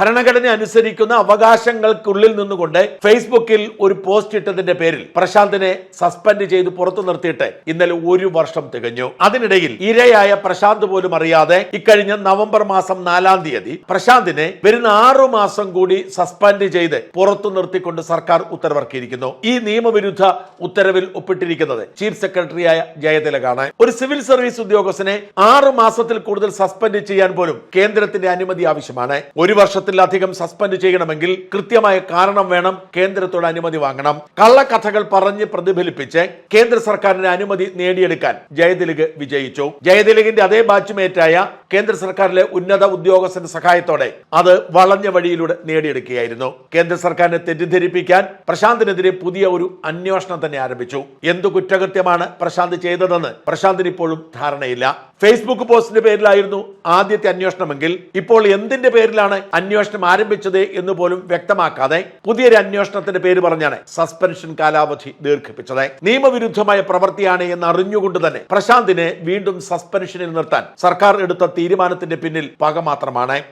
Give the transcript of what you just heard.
ഭരണഘടന അനുസരിക്കുന്ന അവകാശങ്ങൾക്കുള്ളിൽ നിന്നുകൊണ്ട് ഫേസ്ബുക്കിൽ ഒരു പോസ്റ്റ് ഇട്ടതിന്റെ പേരിൽ പ്രശാന്തിനെ സസ്പെൻഡ് ചെയ്ത് പുറത്തു നിർത്തിയിട്ട് ഇന്നലെ ഒരു വർഷം തികഞ്ഞു. അതിനിടയിൽ ഇരയായ പ്രശാന്ത് പോലും അറിയാതെ ഇക്കഴിഞ്ഞ നവംബർ മാസം നാലാം തീയതി പ്രശാന്തിനെ വരുന്ന ആറു മാസം കൂടി സസ്പെൻഡ് ചെയ്ത് പുറത്തു നിർത്തിക്കൊണ്ട് സർക്കാർ ഉത്തരവിറക്കിയിരിക്കുന്നു. ഈ നിയമവിരുദ്ധ ഉത്തരവിൽ ഒപ്പിട്ടിരിക്കുന്നത് ചീഫ് സെക്രട്ടറിയായ ജയതിലകാണ്. ഒരു സിവിൽ സർവീസ് ഉദ്യോഗസ്ഥനെ ആറു മാസത്തിൽ കൂടുതൽ സസ്പെൻഡ് ചെയ്യാൻ പോലും കേന്ദ്രത്തിന്റെ അനുമതി ആവശ്യമാണ്. ഒരു വർഷത്തിലധികം സസ്പെൻഡ് ചെയ്യണമെങ്കിൽ കൃത്യമായ കാരണം വേണം കേന്ദ്രത്തോട് അനുമതി വാങ്ങണം. കള്ളക്കഥകൾ പറഞ്ഞ് പ്രതിഫലിപ്പിച്ച് കേന്ദ്ര സർക്കാരിന്റെ അനുമതി നേടിയെടുക്കാൻ ജയതിലക് വിജയിച്ചു. ജയതിലകിന്റെ അതേ ബാച്ച്മേറ്റായ കേന്ദ്ര സർക്കാരിലെ ഉന്നത ഉദ്യോഗസ്ഥന്റെ സഹായത്തോടെ അത് വളഞ്ഞ വഴിയിലൂടെ നേടിയെടുക്കുകയായിരുന്നു. കേന്ദ്ര സർക്കാരിനെ തെറ്റിദ്ധരിപ്പിക്കാൻ പ്രശാന്തിനെതിരെ പുതിയ ഒരു അന്വേഷണം തന്നെ ആരംഭിച്ചു. എന്തു കുറ്റകൃത്യമാണ് പ്രശാന്ത് ചെയ്തതെന്ന് പ്രശാന്തിന് ഇപ്പോഴും ധാരണയില്ല. ഫേസ്ബുക്ക് പോസ്റ്റിന്റെ പേരിലായിരുന്നു ആദ്യത്തെ അന്വേഷണമെങ്കിൽ ഇപ്പോൾ എന്തിന്റെ പേരിലാണ് അന്വേഷണം ആരംഭിച്ചത് എന്ന് പോലും വ്യക്തമാക്കാതെ പുതിയൊരു അന്വേഷണത്തിന്റെ പേര് പറഞ്ഞാണ് സസ്പെൻഷൻ കാലാവധി ദീർഘിപ്പിച്ചത്. നിയമവിരുദ്ധമായ പ്രവൃത്തിയാണ് എന്ന് അറിഞ്ഞുകൊണ്ട് തന്നെ പ്രശാന്തിനെ വീണ്ടും സസ്പെൻഷനിൽ നിർത്താൻ സർക്കാർ എടുത്ത തീരുമാനത്തിന്റെ പിന്നിൽ പക മാത്രമാണ്.